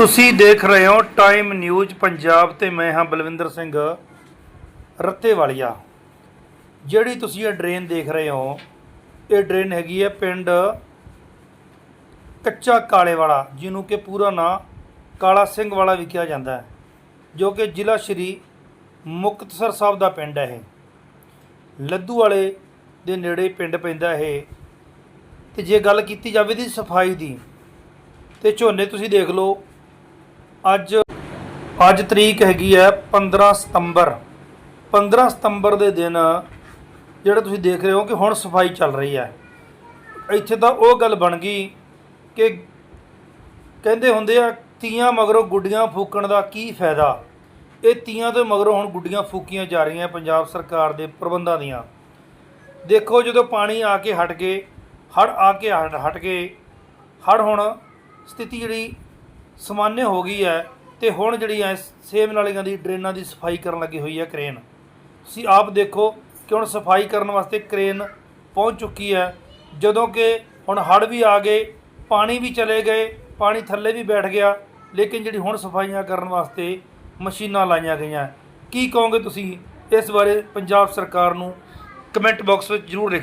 ਤੁਸੀਂ ਦੇਖ ਰਹੇ ਹੋ ਟਾਈਮ ਨਿਊਜ਼ ਪੰਜਾਬ ਤੇ ਮੈਂ ਹਾਂ ਬਲਵਿੰਦਰ ਸਿੰਘ ਰੱਤੇਵਾਲੀਆ। ਜਿਹੜੀ ਤੁਸੀਂ ਇਹ ਡਰੇਨ ਦੇਖ ਰਹੇ ਹੋ, ਇਹ ਡਰੇਨ ਹੈਗੀ ਹੈ ਪਿੰਡ ਕੱਚਾ ਕਾਲੇ ਵਾਲਾ ਜਿਹਨੂੰ ਕਿ ਪੂਰਾ ਨਾਂ ਕਾਲਾ ਸਿੰਘ ਵਾਲਾ ਵੀ ਕਿਹਾ ਜਾਂਦਾ ਹੈ, ਜੋ ਕਿ ਜ਼ਿਲ੍ਹਾ ਸ਼੍ਰੀ ਮੁਕਤਸਰ ਸਾਹਿਬ ਦਾ ਪਿੰਡ ਹੈ ਇਹ। ਲੱਦੂ ਵਾਲੇ ਦੇ ਨੇੜੇ ਪਿੰਡ ਪੈਂਦਾ ਇਹ। ਤੇ ਜੇ ਗੱਲ ਕੀਤੀ ਜਾਵੇ ਦੀ ਸਫ਼ਾਈ ਦੀ, ਤੇ ਝੋਨੇ ਤੁਸੀਂ ਦੇਖ ਲਓ ਅੱਜ ਅੱਜ ਤਰੀਕ ਹੈਗੀ ਹੈ 15 ਸਤੰਬਰ। 15 ਸਤੰਬਰ ਦੇ ਦਿਨ ਜਿਹੜਾ ਤੁਸੀਂ ਦੇਖ ਰਹੇ ਹੋ ਕਿ ਹੁਣ ਸਫ਼ਾਈ ਚੱਲ ਰਹੀ ਹੈ। ਇੱਥੇ ਤਾਂ ਉਹ ਗੱਲ ਬਣ ਗਈ ਕਿ ਕਹਿੰਦੇ ਹੁੰਦੇ ਆ, ਤੀਆਂ ਮਗਰੋਂ ਗੁੱਡੀਆਂ ਫੂਕਣ ਦਾ ਕੀ ਫਾਇਦਾ? ਇਹ ਤੀਆਂ ਦੇ ਮਗਰੋਂ ਹੁਣ ਗੁੱਡੀਆਂ ਫੂਕੀਆਂ ਜਾ ਰਹੀਆਂ ਪੰਜਾਬ ਸਰਕਾਰ ਦੇ ਪ੍ਰਬੰਧਾਂ ਦੀਆਂ। ਦੇਖੋ ਜਦੋਂ ਪਾਣੀ ਆ ਕੇ ਹਟ ਗਏ ਹੜ ਆ ਕੇ ਹਟ ਹਟ ਗਏ ਹੜ ਹੁਣ ਸਥਿਤੀ ਜਿਹੜੀ ਸਮਾਨਯ ਹੋ ਗਈ ਹੈ ਤੇ ਹੁਣ ਜਿਹੜੀ ਐ ਸੇਮ ਨਾਲੀਆਂ ਦੀ ਡਰੇਨਾਂ ਦੀ ਸਫ਼ਾਈ ਕਰਨ ਲੱਗੀ ਹੋਈ ਹੈ ਕ੍ਰੇਨ। ਤੁਸੀਂ ਆਪ ਦੇਖੋ ਕਿ ਹੁਣ ਸਫ਼ਾਈ ਕਰਨ ਵਾਸਤੇ ਕ੍ਰੇਨ ਪਹੁੰਚ ਚੁੱਕੀ ਹੈ। ਜਦੋਂ ਕਿ ਹੁਣ ਹੜ ਵੀ ਆ ਗਏ, ਪਾਣੀ ਵੀ ਚਲੇ ਗਏ, ਪਾਣੀ ਥੱਲੇ ਵੀ ਬੈਠ ਗਿਆ, ਲੇਕਿਨ ਜਿਹੜੀ ਹੁਣ ਸਫਾਈਆਂ ਕਰਨ ਵਾਸਤੇ ਮਸ਼ੀਨਾਂ ਲਾਈਆਂ ਗਈਆਂ। ਕੀ ਕਹੋਗੇ ਤੁਸੀਂ ਇਸ ਬਾਰੇ ਪੰਜਾਬ ਸਰਕਾਰ ਨੂੰ? ਕਮੈਂਟ ਬਾਕਸ ਵਿੱਚ ਜ਼ਰੂਰ ਲਿਖ